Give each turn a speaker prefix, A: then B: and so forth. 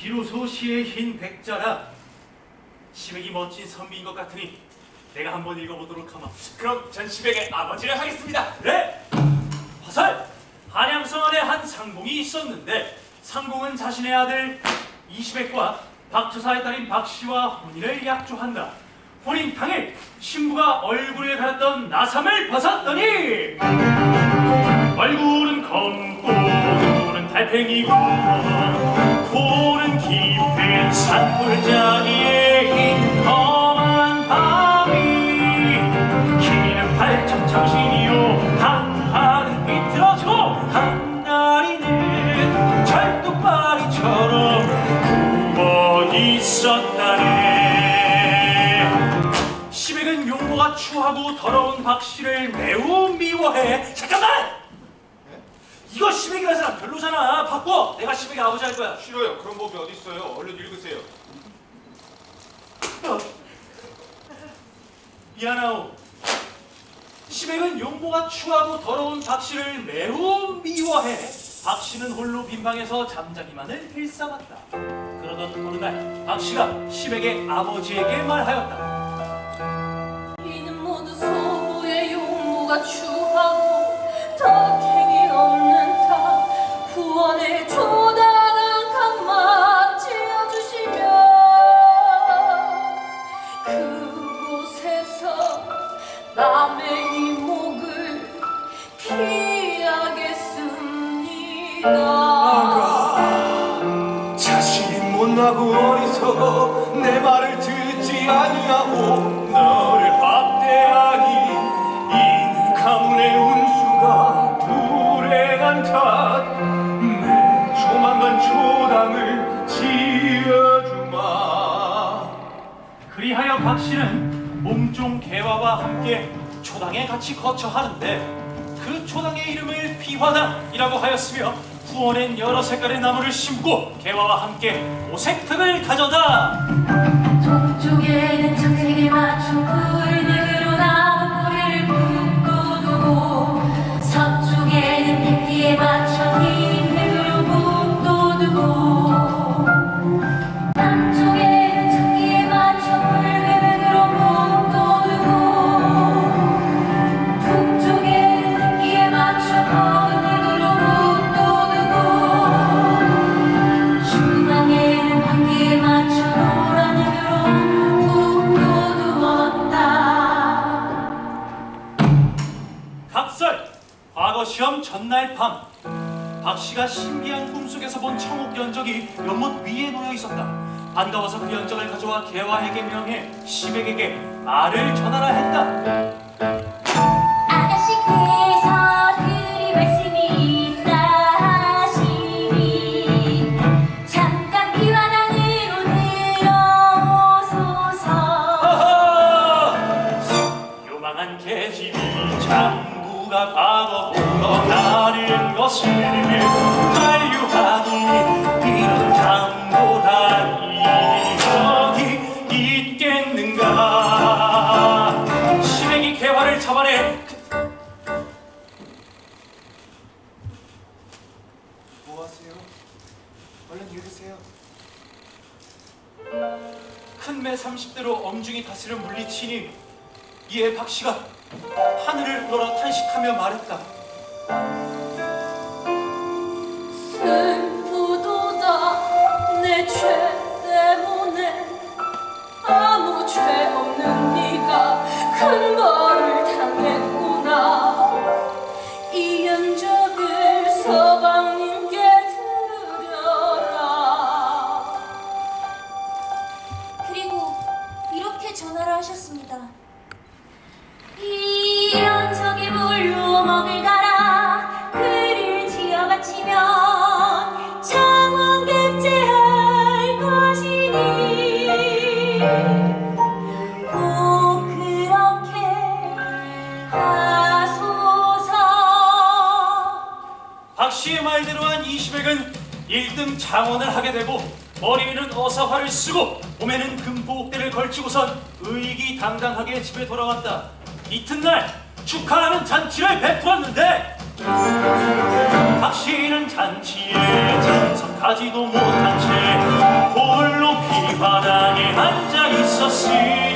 A: 비로소 시의 흰 백자라 시백이 멋진 선비인 것 같으니 내가 한번 읽어보도록 하마.
B: 그럼 전 시백의 아버지를 하겠습니다.
A: 그래! 화살! 한양성 안에 한 상공이 있었는데 상공은 자신의 아들 이시백과 박처사의 딸인 박씨와 혼인을 약조한다. 혼인 당일 신부가 얼굴을 가렸던 나삼을 벗었더니 얼굴은 검고 눈은 달팽이고 산골짜기에 인험한 밤이 키는 팔천 장신이요. 한하는 비틀어지고 한다리는 철뚝바리처럼 굽어 있었다네. 시백은 용모가 추하고 더러운 박씨를 매우 미워해. 잠깐만! 이거 시백이라는 사람 별로잖아. 바꿔 내가 시백의 아버지 할 거야
B: 싫어요. 그런 법이 어디 있어요? 얼른 읽으세요.
A: 미안하오. 시백은 용모가 추하고 더러운 박씨를 매우 미워해. 박씨는 홀로 빈방에서 잠자기만을 일삼았다. 그러던 어느 날 박씨가 시백의 아버지에게 말하였다.
C: 이는 모두 소부의 용모가 추
B: 지어주마.
A: 그리하여 박씨는 몸종 개화와 함께 초당에 같이 거처하는데 그 초당의 이름을 비화당이라고 하였으며 후원엔 여러 색깔의 나무를 심고 개화와 함께 오색특을 가져다.
C: 동쪽에는
A: 전날 밤 박씨가 신비한 꿈속에서 본 청옥 연적이 연못 위에 놓여 있었다. 반가워서 그 연적을 가져와 개화에게 명해 시백에게 말을 전하라 했다.
C: 아가씨께서 드릴 말씀이 있다 하시니 잠깐 비화당으로 들어오소서
A: 아하! 요망한 계집이 장부가 과거 흘러가는 것을 만류하니 이런 장보라니 어디 있겠는가? 시래기 개화를 잡아내
B: 뭐 하세요? 얼른 읽으세요.
A: 큰매 30대로 엄중히 다스려 물리치니 이에 박씨가 하늘을 우러러 탄식하며 말했다 박씨의 말대로 한 이시백은 1등 장원을 하게 되고 머리에는 어사화를 쓰고 몸에는 금보옥대를 걸치고선 의기당당하게 집에 돌아왔다. 이튿날 축하하는 잔치를 베풀었는데 박씨는 잔치에 참석하지도 못한 채 마당에 앉아 있었으니